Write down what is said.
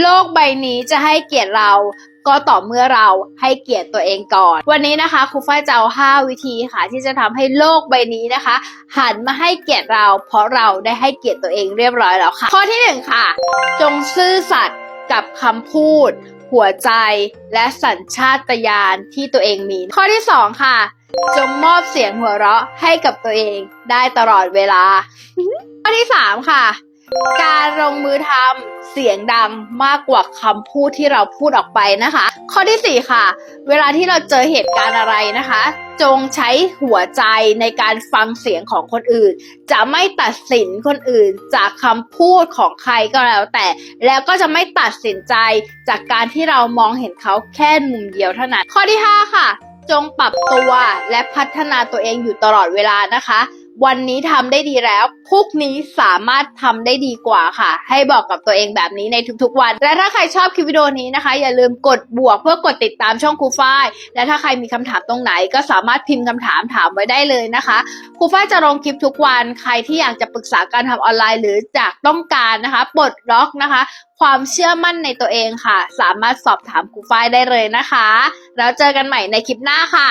โลกใบนี้จะให้เกียรติเราก็ต่อเมื่อเราให้เกียรติตัวเองก่อน วันนี้นะคะครูฝ้ายจะเอา 5 วิธีค่ะ ที่จะทำให้โลกใบนี้นะคะ หันมาให้เกียรติเรา เพราะเราได้ให้เกียรติตัวเองเรียบร้อยแล้วค่ะ ข้อที่หนึ่งค่ะ จงซื่อสัตย์กับคำพูด หัวใจและสัญชาตญาณที่ตัวเองมี ข้อที่สองค่ะ จงมอบเสียงหัวเราะให้กับตัวเองได้ตลอดเวลา ข้อที่สามค่ะ การลงมือทำเสียงดังมากกว่าคำพูดที่เราพูดออกไปนะคะ ข้อที่สี่ค่ะ เวลาที่เราเจอเหตุการณ์อะไรนะคะ จงใช้หัวใจในการฟังเสียงของคนอื่น จะไม่ตัดสินคนอื่นจากคำพูดของใครก็แล้วแต่ แล้วก็จะไม่ตัดสินใจจากการที่เรามองเห็นเขาแค่มุมเดียวเท่านั้น ข้อที่ห้าค่ะ จงปรับตัวและพัฒนาตัวเองอยู่ตลอดเวลานะคะ วันนี้ทำได้ดีแล้วพรุ่งนี้สามารถทำได้ดีกว่าค่ะ ให้บอกกับตัวเองแบบนี้ในทุกๆวัน และถ้าใครชอบคลิปวิดีโอนี้นะคะ อย่าลืมกดบวกเพื่อกดติดตามช่องครูฝ้าย และถ้าใครมีคำถามตรงไหน ก็สามารถพิมพ์คำถามถามไว้ได้เลยนะคะครูฝ้ายจะลงคลิปทุกวันใครที่อยากจะปรึกษาการทำออนไลน์ หรือจากต้องการนะคะปลดล็อกนะคะ ความเชื่อมั่นในตัวเองค่ะ สามารถสอบถามครูฝ้ายได้เลยนะคะ แล้วเจอกันใหม่ในคลิปหน้าค่ะ